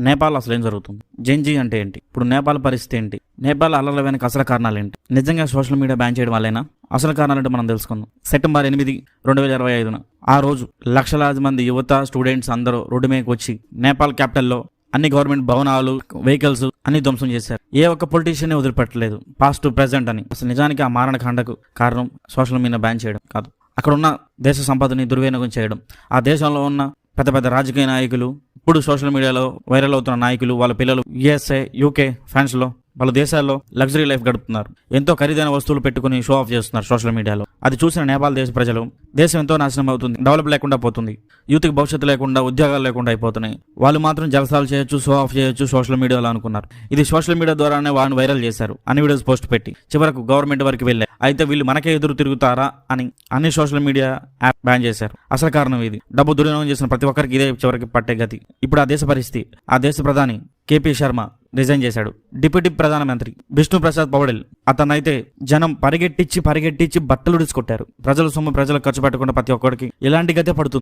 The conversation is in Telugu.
నేపాల్ అసలు ఏం జరుగుతుంది? జెన్జీ అంటే ఏంటి? ఇప్పుడు నేపాల్ పరిస్థితి ఏంటి? నేపాల్ అల్లర్ల వెనక అసలు కారణాలు ఏంటి? నిజంగా సోషల్ మీడియా బ్యాన్ చేయడం వల్లేనా? అసలు కారణాలు మనం తెలుసుకుందాం. సెప్టెంబర్ ఎనిమిది రెండు వేల ఇరవై ఐదున ఆ రోజు లక్షలాది మంది యువత స్టూడెంట్స్ అందరూ రోడ్డు మీదకి వచ్చి నేపాల్ క్యాపిటల్లో అన్ని గవర్నమెంట్ భవనాలు వెహికల్స్ అన్ని ధ్వంసం చేశారు. ఏ ఒక్క పొలిటీషియన్ వదిలిపెట్టలేదు. పాస్ట్ ప్రెసెంట్ అని. అసలు నిజానికి ఆ మారణకాండకు కారణం సోషల్ మీడియా బ్యాన్ చేయడం కాదు. అక్కడ ఉన్న దేశ సంపదని దుర్వినియోగం చేయడం. ఆ దేశంలో ఉన్న పెద్ద పెద్ద రాజకీయ నాయకులు ఇప్పుడు సోషల్ మీడియాలో వైరల్ అవుతున్న నాయకులు వాళ్ళ పిల్లలు యుఎస్ఏ యూకే ఫ్రాన్స్లో వాళ్ళ దేశాల్లో లగ్జరీ లైఫ్ గడుపుతున్నారు. ఎంతో ఖరీదైన వస్తువులు పెట్టుకుని షో ఆఫ్ చేస్తున్నారు సోషల్ మీడియాలో. అది చూసిన నేపాల్ దేశ ప్రజలు దేశం ఎంతో నాశనం అవుతుంది డెవలప్ లేకుండా పోతుంది. యూత్కి భవిష్యత్తు లేకుండా ఉద్యోగాలు లేకుండా అయిపోతున్నాయి. వాళ్ళు మాత్రం జలసాలు చేయొచ్చు షో ఆఫ్ చేయొచ్చు సోషల్ మీడియాలో అనుకున్నారు. ఇది సోషల్ మీడియా ద్వారానే వాళ్ళని వైరల్ చేశారు అన్ని వీడియోస్ పోస్ట్ పెట్టి. చివరకు గవర్నమెంట్ వరకు వెళ్ళాయి అయితే వీళ్ళు మనకే ఎదురు తిరుగుతారా అని అన్ని సోషల్ మీడియా యాప్ బ్యాన్ చేశారు. అసలు కారణం ఇది. డబ్బు దుర్వినియోగం చేసిన ప్రతి ఒక్కరికి ఇదే చివరికి పట్టే గతి. ఇప్పుడు ఆ దేశ పరిస్థితి. ఆ దేశ ప్రధాని కేపీ శర్మ రిజైన్ చేశాడు. డిప్యూటీ ప్రధానమంత్రి విష్ణు ప్రసాద్ పౌడెల్ అతనైతే జనం పరిగెట్టించి పరిగెట్టించి బట్టలు కొట్టారు ప్రజల సొమ్ము ప్రజలకు ఖర్చు పెట్టకుండా ప్రతి ఒక్కరికి ఎలాంటి గతే పడుతుంది?